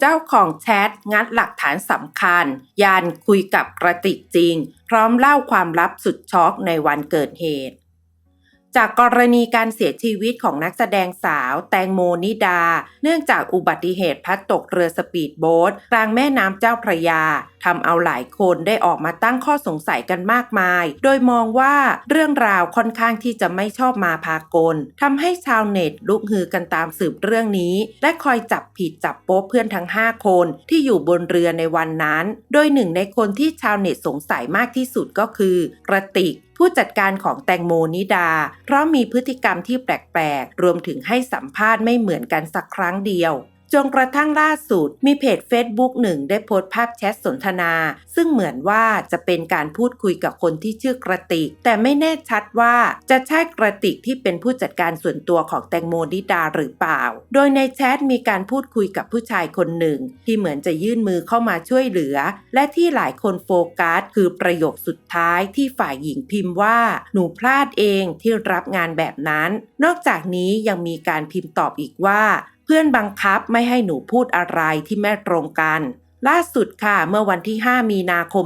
เจ้าของแชทงัดหลักฐานสำคัญ ยานคุยกับกระติกจริง พร้อมเล่าความลับสุดช็อกในวันเกิดเหตุ จากกรณีการเสียชีวิตของนักแสดงสาวแตงโมนิดา เนื่องจากอุบัติเหตุพัดตกเรือสปีดโบ๊ทกลางแม่น้ำเจ้าพระยาทำเอาหลายคนได้ออกมาตั้งข้อสงสัยกันมากมาย โดยมองว่าเรื่องราวค่อนข้างที่จะไม่ชอบมาพากลทำให้ชาวเน็ตลุกฮือกันตามสืบเรื่องนี้ และคอยจับผิดจับโป๊ะเพื่อนทั้ง 5 คนที่อยู่บนเรือในวันนั้น โดยหนึ่งในคนที่ชาวเน็ตสงสัยมากที่สุดก็คือกระติก ผู้จัดการของแตงโมนิดา เพราะมีพฤติกรรมที่แปลกๆ รวมถึงให้สัมภาษณ์ไม่เหมือนกันสักครั้งเดียว จนกระทั่งล่าสุดมีเพจ Facebook หนึ่งได้โพสต์ภาพแชทสนทนา ซึ่งเหมือนว่าจะเป็นการพูดคุยกับคนที่ชื่อกระติก แต่ไม่แน่ชัดว่าจะใช่กระติกที่เป็นผู้จัดการส่วนตัวของแตงโมนิดาหรือเปล่า โดยในแชทมีการพูดคุยกับผู้ชายคนหนึ่ง ที่เหมือนจะยื่นมือเข้ามาช่วยเหลือ และที่หลายคนโฟกัสคือประโยคสุดท้ายที่ฝ่ายหญิงพิมพ์ว่า หนูพลาดเองที่รับงานแบบนั้น นอกจากนี้ยังมีการพิมพ์ตอบอีกว่า เพื่อนบังคับไม่ให้หนูพูดอะไรที่ไม่ตรงกัน ล่าสุดค่ะเมื่อวันที่ 5 มีนาคม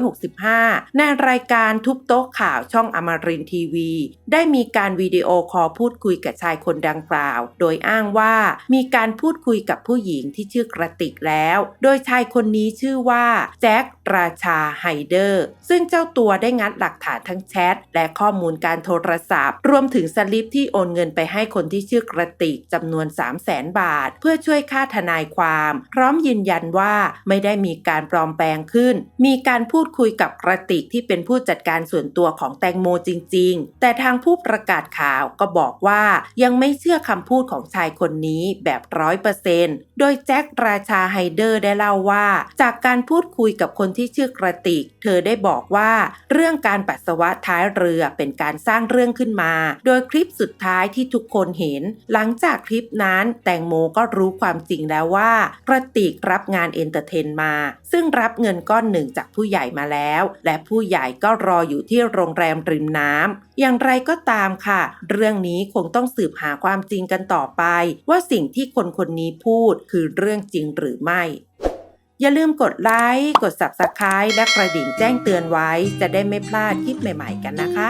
2565 ในรายการทุบโต๊ะข่าวช่องอมรินทีวี ได้มีการวิดีโอคอลพูดคุยกับชายคนดังกล่าว โดยอ้างว่ามีการพูดคุยกับผู้หญิงที่ชื่อกระติกแล้ว โดยชายคนนี้ชื่อว่าแจ็คราชาไฮเดอร์ ซึ่งเจ้าตัวได้งัดหลักฐานทั้งแชทและข้อมูลการโทรศัพท์ รวมถึงสลิปที่โอนเงินไปให้คนที่ชื่อกระติกจำนวน 3 0 0แสนบาท เพื่อช่วยค่าทนายความ พร้อมยืนยันว่าไม่ได้มีการปลอมแปลงขึ้น มีการพูดคุยกับกระติกที่เป็นผู้จัดการส่วนตัวของแตงโมจริง ๆ แต่ทางผู้ประกาศข่าวก็บอกว่ายังไม่เชื่อคำพูดของชายคนนี้แบบร้อยเปอร์เซนต์โดยแจ็คราชาไฮเดอร์ได้เล่าว่า จากการพูดคุยกับคนที่ชื่อกระติก เธอได้บอกว่าเรื่องการปัสสาวะท้ายเรือเป็นการสร้างเรื่องขึ้นมา โดยคลิปสุดท้ายที่ทุกคนเห็น หลังจากคลิปนั้นแตงโมก็รู้ความจริงแล้วว่ากระติกรับงานงานเอนเตอร์เทนมา ซึ่งรับเงินก้อนหนึ่งจากผู้ใหญ่มาแล้ว และผู้ใหญ่ก็รออยู่ที่โรงแรมริมน้ำอย่างไรก็ตามค่ะ เรื่องนี้คงต้องสืบหาความจริงกันต่อไป ว่าสิ่งที่คนคนนี้พูดคือเรื่องจริงหรือไม่อย่าลืมกดไลค์ กด Subscribe และกระดิ่งแจ้งเตือนไว้ จะได้ไม่พลาดคลิปใหม่ๆกันนะคะ